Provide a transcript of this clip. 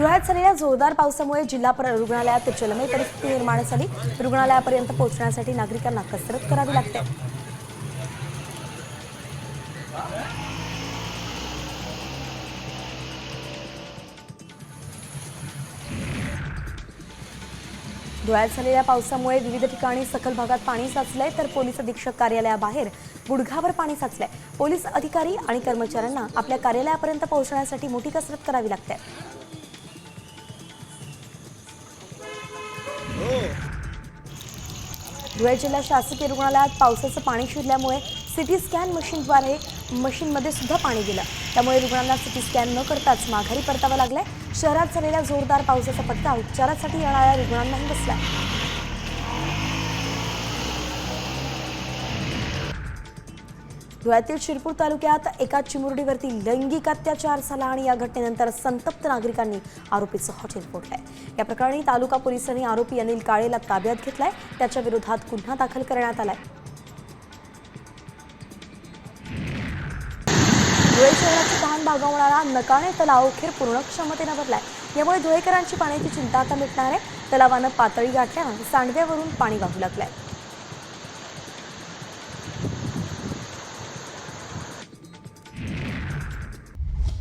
धुळ्यात झालेल्या जोरदार पावसामुळे जिल्हा रुग्णालयात जलमय परिस्थिती निर्माण झाली. रुग्णालयापर्यंत पोहोचण्यासाठी नागरिकांना कसरत करावी लागते. धुळ्यात झालेल्या पावसामुळे विविध ठिकाणी सखल भागात पाणी साचलंय तर पोलीस अधीक्षक कार्यालयाबाहेर गुडघावर पाणी साचलंय. पोलीस अधिकारी आणि कर्मचाऱ्यांना आपल्या कार्यालयापर्यंत पोहोचण्यासाठी मोठी कसरत करावी लागते. धुळे जिल्हा शासकीय रुग्णालयात पावसाचं पाणी शिरल्यामुळे सिटी स्कॅन मशीनद्वारे मशीनमध्ये सुद्धा पाणी गेलं. त्यामुळे रुग्णांना सिटी स्कॅन न करताच माघारी परतावं लागलंय. शहरात झालेल्या जोरदार पावसाचा फटका उपचारासाठी येणाऱ्या रुग्णांनाही बसला धुळ्यातील शिरपूर तालुक्यात एका चिमुरडीवरती लैंगिक अत्याचार झाला आणि या घटनेनंतर संतप्त नागरिकांनी आरोपीचं हॉटेल फोडलंय. या प्रकरणी तालुका पोलिसांनी आरोपी अनिल काळेला ताब्यात घेतलाय. त्याच्या विरोधात गुन्हा दाखल करण्यात आलाय. धुळे शहराची तहान भागवणारा नकाणे तलाव अखेर पूर्ण क्षमतेनं भरलाय. यामुळे धुळेकरांची पाण्याची चिंता आता मिटणार आहे. तलावानं पातळी गाठल्यानं सांडव्यावरून पाणी वाहू लागलंय.